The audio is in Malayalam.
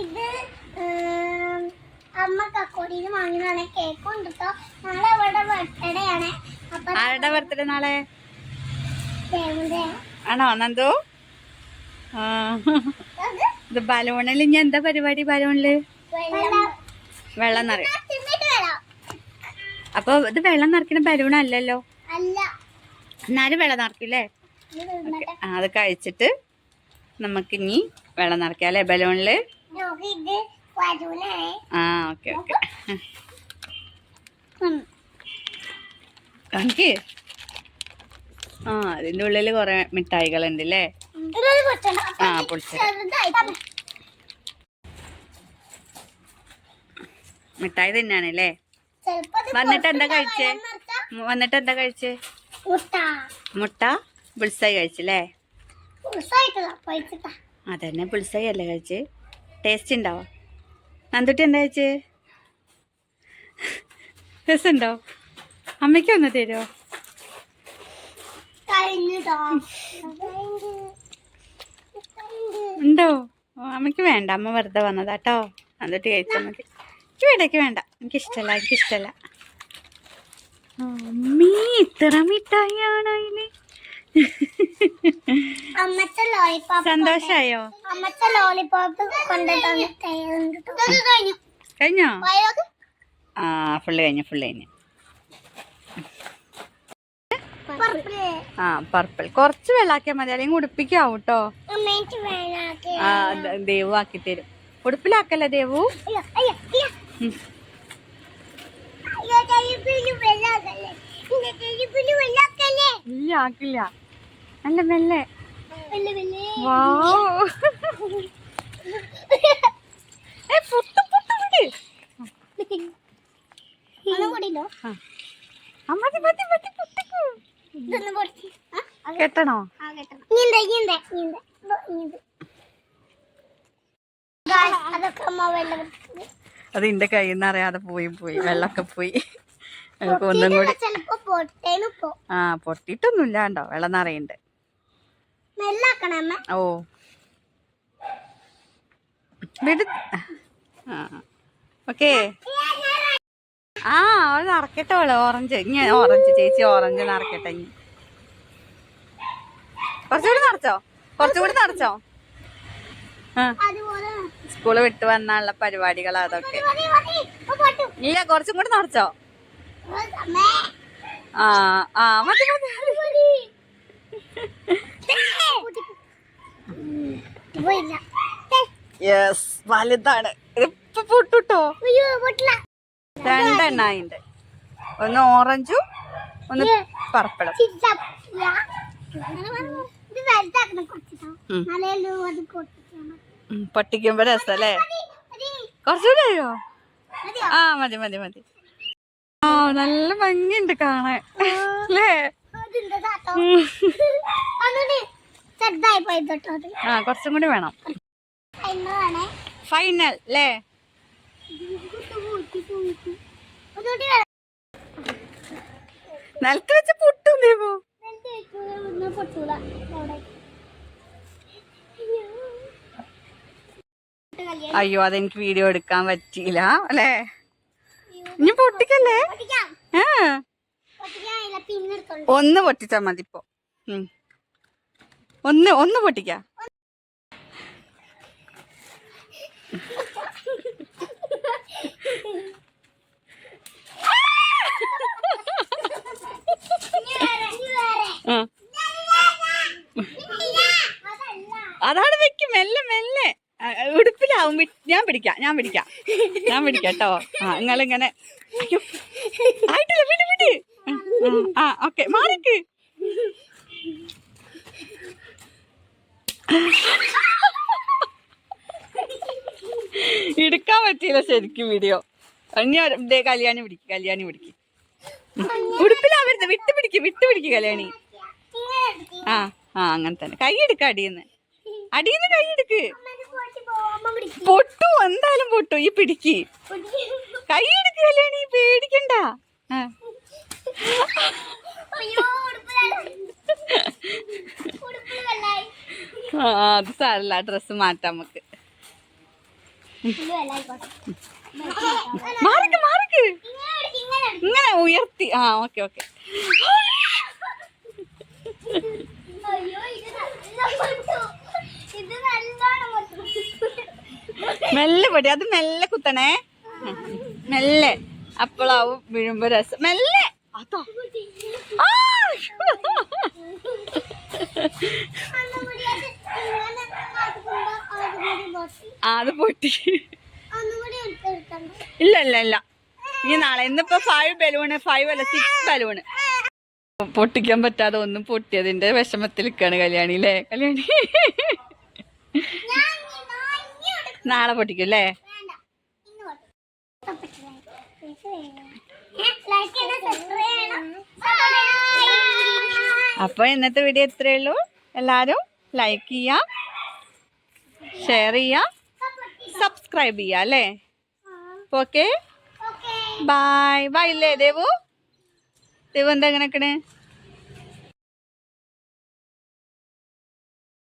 ഇത് അമ്മ കക്കോടിയിൽ വാങ്ങിയതാണ് കേക്ക് കൊണ്ടിട്ടോ നാളെ അവളുടെ ബർത്ത്ഡേ ആണ്. അപ്പൊ ആരുടെ ബർത്ത്ഡേ നാളെ? ആണോ നന്ദു? ഇത് ബലൂണിൽ ഇനി എന്താ പരിപാടി ബലൂണിൽ? വെള്ളം. നിറയും അപ്പൊ ഇത് വെള്ളം നിറക്കണ ബലൂൺ അല്ലല്ലോ? അല്ല. എന്നാലും വെള്ളം നിറക്കില്ലേ അത് കഴിച്ചിട്ട് നമുക്കിനി വെള്ളം നിറയ്ക്കാം അല്ലേ ബലൂണിൽ? ആ ഓക്കെ ഓക്കെ. കാണിക്ക്? ആ അതിന്റെ ഉള്ളിൽ കൊറേ മിഠായികളുണ്ട് അല്ലേ ആ പൊളിച്ച. മിഠായി തിന്നാണല്ലേ വന്നിട്ട് എന്താ കഴിച്ചേ? വന്നിട്ട് എന്താ കഴിച്ചേ? മുട്ട. പുളിസായി കഴിച്ചല്ലേ അതന്നെ പുളിസായി അല്ലേ കഴിച്ച്? ടേസ്റ്റ് ഉണ്ടാവോ നന്ദുട്ടി എന്താ വെച്ച് രസമുണ്ടോ അമ്മയ്ക്ക് ഒന്ന് തരുമോ ഉണ്ടോ? അമ്മയ്ക്ക് വേണ്ട. അമ്മ വെറുതെ വന്നതാ കേട്ടോ നന്ദുട്ടി കഴിച്ചാൽ മതി എനിക്ക് വേണ്ട എനിക്ക് വേണ്ട. എനിക്കിഷ്ടല്ല എനിക്കിഷ്ടല്ല. അമ്മീ ഇത്ര മിഠായിയാണോ അതിന്? സന്തോഷായോ? കഴിഞ്ഞു. ആ ഫുള്ള് കഴിഞ്ഞു ഫുള്ള് കഴിഞ്ഞു. ആ പർപ്പിൾ. കുറച്ച് വെള്ളാക്കിയാൽ മതി അല്ലെങ്കിൽ ഉടുപ്പിക്കാവും കേട്ടോ ആ ദേവു ആക്കി തരും. ഉടുപ്പിലാക്കല്ലേ ദേവു? ഇല്ല ആക്കില്ല. നല്ല മെല്ലെ. കെട്ടണോ? അത് എന്റെ കയ്യിൽ നിന്ന് അറിയാതെ പോയി പോയി. വെള്ളമൊക്കെ പോയി. നമുക്ക് ഒന്നും കൂടി ആ പൊട്ടിയിട്ടൊന്നുമില്ല കണ്ടോ വെള്ളം നിറയുണ്ട് ഓ. വിട്. ഓക്കേ. ആ അവൾ നിറക്കട്ടെ അവൾ. ഓറഞ്ച്. ഇനി ഓറഞ്ച്. ചേച്ചി ഓറഞ്ച് നിറക്കട്ടെ ഇനി കുറച്ചുകൂടി നിറച്ചോ കുറച്ചുകൂടി നിറച്ചോ സ്കൂൾ വിട്ട് വന്നുള്ള പരിപാടികൾ അതൊക്കെ. ഇല്ല കുറച്ചും കൂടി നിറച്ചോ ആ ആ മതി മതി മതി പോയില്ല. യെസ് വലുതാണ്. ഇപ്പൊ പൊട്ടുട്ടോ? അയ്യോ രണ്ടെണ്ണായിണ്ട്. ഒന്ന് ഓറഞ്ചും ഒന്ന് പർപ്പിളും. പൊട്ടിക്കുമ്പോ രസല്ലേ? മതി അറിയോ ആ മതി മതി മതി. ആ നല്ല ഭംഗിയുണ്ട് കാണാൻ. അല്ലേ? ചെറുതായി പോയി തൊട്ടോ. അത് ആ കുറച്ചും കൂടി വേണം. ഫൈനൽ അല്ലേ നിലത്ത് വെച്ച് പൊട്ടും ദേവു അയ്യോ അതെനിക്ക് വീഡിയോ എടുക്കാൻ പറ്റിയില്ല അല്ലേ ഇനി പൊട്ടിക്കല്ലേ? ഒന്ന് പൊട്ടിച്ചാ മതി ഇപ്പൊ. ഒന്ന് ഒന്ന് പൊട്ടിക്ക. അതാണ് വെക്കും മെല്ലെ മെല്ലെ. ഉടുപ്പിലാവും. ഞാൻ പിടിക്കാം ഞാൻ പിടിക്കാം. ഞാൻ പിടിക്കാം കേട്ടോ. ആ നിങ്ങളിങ്ങനെ. ആയിട്ടില്ല വിട് വിട്. ആ ഓക്കെ. മാറിക്ക്. പറ്റിയില്ല ശരിക്കും വീഡിയോ ഇനി കല്യാണി പിടിക്ക് കല്യാണി പിടിക്ക് ഉടുപ്പിലാവരുത് വിട്ട് പിടിക്ക് വിട്ട് പിടിക്ക് കല്യാണി ആ ആ അങ്ങനെ തന്നെ കൈ എടുക്ക അടിയെന്ന് അടിയെന്ന് കൈ എടുക്ക്. പൊട്ടു എന്തായാലും പൊട്ടു ഈ പിടിക്ക്. കൈ എടുക്ക് കല്യാണി പേടിക്കണ്ട ആ. അത് സാരല്ല ഡ്രസ്സ് മാറ്റാം നമുക്ക്. മാറിക്ക് മാറിക്ക്. ഇങ്ങനെ ഉയർത്തി. ആ ഓക്കെ ഓക്കെ. മെല്ലെ പൊടി അത് മെല്ലെ കുത്തണേ. മെല്ലെ. അപ്പോളാവും വീഴുമ്പോ രസം. മെല്ലെ. അതോ. ആ! ഒന്നുകൂടി അത് ഇങ്ങനെ ആക്കുമ്പോ അതുകൂടി പൊട്ടി. ആ, അത് പൊട്ടി. ഇല്ല ഇല്ല ഇല്ല. ഇനി നാളെ ഇന്നിപ്പോ ഫൈവ് ബലൂണ് ഫൈവ് അല്ല സിക്സ് ബലൂണ് പൊട്ടിക്കാൻ പറ്റാതെ ഒന്നും പൊട്ടിയതിന്റെ വിഷമത്തിൽ നിൽക്കാണ് കല്യാണി അല്ലേ കല്യാണി. നാളെ പൊട്ടിക്കും അല്ലേ. അപ്പൊ ഇന്നത്തെ വീഡിയോ ഇത്രയേ ഉള്ളൂ. എല്ലാരും ലൈക്ക് ചെയ്യാം. ഷെയർ ചെയ്യുക സബ്സ്ക്രൈബ് ചെയ്യുക അല്ലേ? ഓക്കെ ബായ് ബൈ ഇല്ലേ ദേവു? ദേവു എന്താ ഇങ്ങനെ